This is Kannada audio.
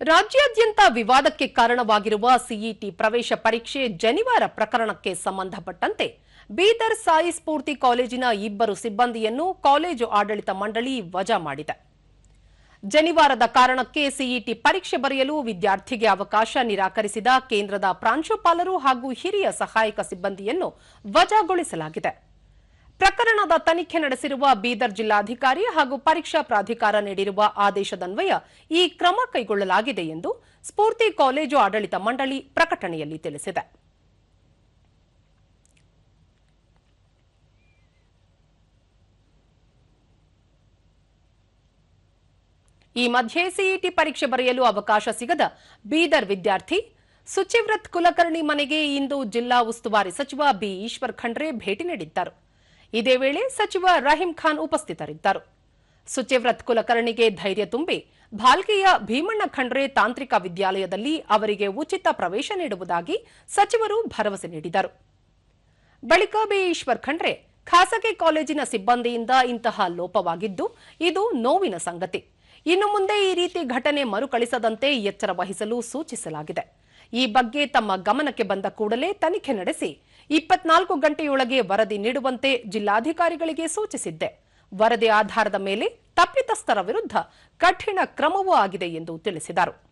ರಾಜ್ಯಾದ್ಯಂತ ವಿವಾದಕ್ಕೆ ಕಾರಣವಾಗಿರುವ ಸಿಇಟಿ ಪ್ರವೇಶ ಪರೀಕ್ಷೆ ಜನಿವಾರ ಪ್ರಕರಣಕ್ಕೆ ಸಂಬಂಧಪಟ್ಟಂತೆ ಬೀದರ್ ಸಾಯಿ ಸ್ಫೂರ್ತಿ ಕಾಲೇಜಿನ ಇಬ್ಬರು ಸಿಬ್ಬಂದಿಯನ್ನು ಕಾಲೇಜು ಆಡಳಿತ ಮಂಡಳಿ ವಜಾ ಮಾಡಿದೆ. ಜನಿವಾರದ ಕಾರಣಕ್ಕೆ ಸಿಇಟಿ ಪರೀಕ್ಷೆ ಬರೆಯಲು ವಿದ್ಯಾರ್ಥಿಗೆ ಅವಕಾಶ ನಿರಾಕರಿಸಿದ ಕೇಂದ್ರದ ಪ್ರಾಂಶುಪಾಲರು ಹಾಗೂ ಹಿರಿಯ ಸಹಾಯಕ ಸಿಬ್ಬಂದಿಯನ್ನು ವಜಾಗೊಳಿಸಲಾಗಿದೆ. ಪ್ರಕರಣದ ತನಿಖೆ ನಡೆಸಿರುವ ಬೀದರ್ ಜಿಲ್ಲಾಧಿಕಾರಿ ಹಾಗೂ ಪರೀಕ್ಷಾ ಪ್ರಾಧಿಕಾರ ನೀಡಿರುವ ಆದೇಶದನ್ವಯ ಈ ಕ್ರಮ ಕೈಗೊಳ್ಳಲಾಗಿದೆ ಎಂದು ಸ್ಫೂರ್ತಿ ಕಾಲೇಜು ಆಡಳಿತ ಮಂಡಳಿ ಪ್ರಕಟಣೆಯಲ್ಲಿ ತಿಳಿಸಿದೆ. ಈ ಮಧ್ಯೆ ಸಿಇಟಿ ಪರೀಕ್ಷೆ ಬರೆಯಲು ಅವಕಾಶ ಸಿಗದ ಬೀದರ್ ವಿದ್ಯಾರ್ಥಿ ಸುಚಿವ್ರತ್ ಕುಲಕರ್ಣಿ ಮನೆಗೆ ಇಂದು ಜಿಲ್ಲಾ ಉಸ್ತುವಾರಿ ಸಚಿವ ಬಿ ಈಶ್ವರ್ ಖಂಡ್ರೆ ಭೇಟಿ ನೀಡಿದ್ದರು. ಇದೇ ವೇಳೆ ಸಚಿವ ರಹೀಂ ಖಾನ್ ಉಪಸ್ಥಿತರಿದ್ದರು. ಸುಚಿವ್ರತ್ ಕುಲಕರ್ಣಿಗೆ ಧೈರ್ಯ ತುಂಬಿ ಭಾಲ್ಕೆಯ ಭೀಮಣ್ಣ ಖಂಡ್ರೆ ತಾಂತ್ರಿಕ ವಿದ್ಯಾಲಯದಲ್ಲಿ ಅವರಿಗೆ ಉಚಿತ ಪ್ರವೇಶ ನೀಡುವುದಾಗಿ ಸಚಿವರು ಭರವಸೆ ನೀಡಿದರು. ಬಳಿಕ ಬಿ ಖಂಡ್ರೆ ಖಾಸಗಿ ಕಾಲೇಜಿನ ಸಿಬ್ಬಂದಿಯಿಂದ ಇಂತಹ ಲೋಪವಾಗಿದ್ದು ಇದು ನೋವಿನ ಸಂಗತಿ. ಇನ್ನು ಮುಂದೆ ಈ ರೀತಿ ಘಟನೆ ಮರುಕಳಿಸದಂತೆ ಎಚ್ಚರ ವಹಿಸಲು ಸೂಚಿಸಲಾಗಿದೆ. ಈ ಬಗ್ಗೆ ತಮ್ಮ ಗಮನಕ್ಕೆ ಬಂದ ಕೂಡಲೇ ತನಿಖೆ ನಡೆಸಿ ಇಪ್ಪತ್ನಾಲ್ಕು ಗಂಟೆಯೊಳಗೆ ವರದಿ ನೀಡುವಂತೆ ಜಿಲ್ಲಾಧಿಕಾರಿಗಳಿಗೆ ಸೂಚಿಸಿದ್ದೆ. ವರದಿ ಆಧಾರದ ಮೇಲೆ ತಪ್ಪಿತಸ್ಥರ ವಿರುದ್ಧ ಕಠಿಣ ಕ್ರಮವೂ ಆಗಿದೆ ಎಂದು ತಿಳಿಸಿದರು.